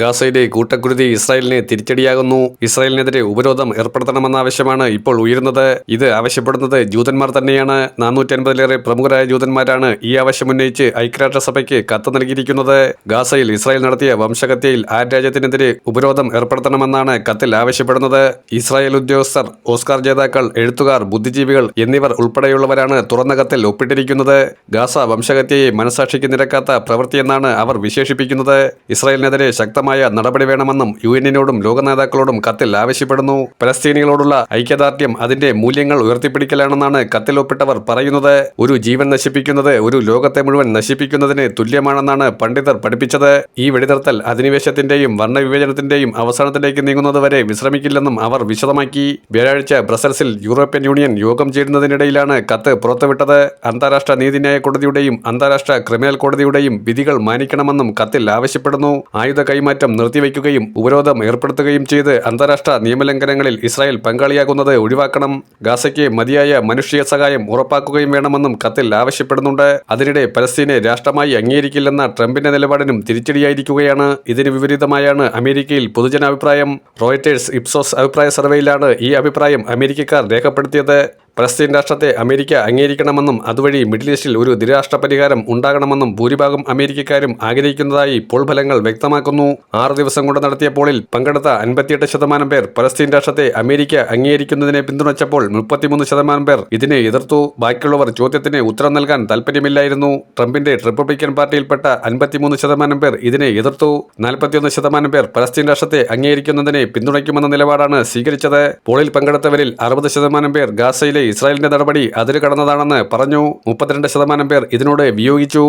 ഗാസയിലെ കൂട്ടക്കുരുതി ഇസ്രായേലിനെ തിരിച്ചടിയാകുന്നു. ഇസ്രായേലിനെതിരെ ഉപരോധം ഏർപ്പെടുത്തണമെന്ന ആവശ്യമാണ് ഇപ്പോൾ ഉയരുന്നത്. ഇത് ആവശ്യപ്പെടുന്നത് ജൂതന്മാർ തന്നെയാണ്. നാനൂറ്റി അൻപതിലേറെ പ്രമുഖരായ ജൂതന്മാരാണ് ഈ ആവശ്യം ഉന്നയിച്ച് ഐക്യരാഷ്ട്രസഭയ്ക്ക് കത്ത് നൽകിയിരിക്കുന്നത്. ഗാസയിൽ ഇസ്രായേൽ നടത്തിയ വംശഹത്യയിൽ ആ രാജ്യത്തിനെതിരെ ഉപരോധം ഏർപ്പെടുത്തണമെന്നാണ് കത്തിൽ ആവശ്യപ്പെടുന്നത്. ഇസ്രായേൽ ഉദ്യോഗസ്ഥർ ഓസ്കാർ ജേതാക്കൾ എഴുത്തുകാർ ബുദ്ധിജീവികൾ എന്നിവർ ഉൾപ്പെടെയുള്ളവരാണ് തുറന്ന കത്തിൽ ഒപ്പിട്ടിരിക്കുന്നത്. ഗാസ വംശഹത്യയെ മനസാക്ഷിക്ക് നിരക്കാത്ത പ്രവൃത്തിയെന്നാണ് അവർ വിശേഷിപ്പിക്കുന്നത്. ഇസ്രായേലിനെതിരെ ശക്തമായ നടപടി വേണമെന്നും യു എന്നിനോടും ലോക നേതാക്കളോടും കത്തിൽ ആവശ്യപ്പെടുന്നു. പലസ്തീനികളോടുള്ള ഐക്യദാർഢ്യം അതിന്റെ മൂല്യങ്ങൾ ഉയർത്തിപ്പിടിക്കലാണെന്നാണ് കത്തിൽ ഒപ്പിട്ടവർ പറയുന്നത്. ഒരു ജീവൻ നശിപ്പിക്കുന്നത് ഒരു ലോകത്തെ മുഴുവൻ നശിപ്പിക്കുന്നതിന് തുല്യമാണെന്നാണ് പണ്ഡിതർ പഠിപ്പിച്ചത്. ഈ വെടിനിർത്തൽ അധിനിവേശത്തിന്റെയും വർണവിവേചനത്തിന്റെയും അവസാനത്തിലേക്ക് നീങ്ങുന്നത് വരെ വിശ്രമിക്കില്ലെന്നും അവർ വിശദമാക്കി. വ്യാഴാഴ്ച ബ്രസൽസിൽ യൂറോപ്യൻ യൂണിയൻ യോഗം ചേരുന്നതിനിടയിലാണ് കത്ത് പുറത്തുവിട്ടത്. അന്താരാഷ്ട്ര നീതിന്യായ കോടതിയുടെയും അന്താരാഷ്ട്ര ക്രിമിനൽ കോടതിയുടെയും വിധികൾ മാനിക്കണമെന്നും കത്തിൽ ആവശ്യപ്പെടുന്നു. ആയുധ കൈമാറ്റം നിർത്തിവെക്കുകയും ഉപരോധം ഏർപ്പെടുത്തുകയും ചെയ്ത് അന്താരാഷ്ട്ര നിയമലംഘനങ്ങളിൽ ഇസ്രായേൽ പങ്കാളിയാകുന്നത് ഒഴിവാക്കണം. ഗാസയ്ക്ക് മതിയായ മനുഷ്യ സഹായം ഉറപ്പാക്കുകയും വേണമെന്നും കത്തിൽ ആവശ്യപ്പെടുന്നുണ്ട്. അതിനിടെ പലസ്തീനെ രാഷ്ട്രമായി അംഗീകരിക്കില്ലെന്ന ട്രംപിന്റെ നിലപാടിനും തിരിച്ചടിയായിരിക്കുകയാണ്. ഇതിന് വിപരീതമായാണ് അമേരിക്കയിൽ പൊതുജനാഭിപ്രായം. റോയിറ്റേഴ്സ് ഇപ്സോസ് അഭിപ്രായ സർവേയിലാണ് ഈ അഭിപ്രായം അമേരിക്കക്കാർ രേഖപ്പെടുത്തിയത്. പലസ്തീൻ രാഷ്ട്രത്തെ അമേരിക്ക അംഗീകരിക്കണമെന്നും അതുവഴി മിഡിൽ ഈസ്റ്റിൽ ഒരു ദ്വിരാഷ്ട്ര പരിഹാരം ഉണ്ടാകണമെന്നും ഭൂരിഭാഗം അമേരിക്കക്കാരും ആഗ്രഹിക്കുന്നതായി പോൾ ഫലങ്ങൾ വ്യക്തമാക്കുന്നു. ആറ് ദിവസം കൊണ്ട് നടത്തിയ പോളിൽ പങ്കെടുത്ത അൻപത്തിയെട്ട് ശതമാനം പേർ പലസ്തീൻ രാഷ്ട്രത്തെ അമേരിക്ക അംഗീകരിക്കുന്നതിനെ പിന്തുണച്ചപ്പോൾ മുപ്പത്തിമൂന്ന് ശതമാനം പേർ ഇതിനെ എതിർത്തു. ബാക്കിയുള്ളവർ ചോദ്യത്തിന് ഉത്തരം നൽകാൻ താൽപ്പര്യമില്ലായിരുന്നു ട്രംപിന്റെ റിപ്പബ്ലിക്കൻ പാർട്ടിയിൽപ്പെട്ട അൻപത്തിമൂന്ന് ശതമാനം പേർ ഇതിനെ എതിർത്തു. നാൽപ്പത്തിയൊന്ന് ശതമാനം പേർ പലസ്തീൻ രാഷ്ട്രത്തെ അംഗീകരിക്കുന്നതിനെ പിന്തുണയ്ക്കുമെന്ന നിലപാടാണ് സ്വീകരിച്ചത്. പോളിൽ പങ്കെടുത്തവരിൽ അറുപത് ശതമാനം പേർ ഗാസയിലെ ഇസ്രായേലിന്റെ നടപടി അതിര് കടന്നതാണെന്ന് പറഞ്ഞു. മുപ്പത്തിരണ്ട് ശതമാനം പേർ ഇതിനോട് വിയോഗിച്ചു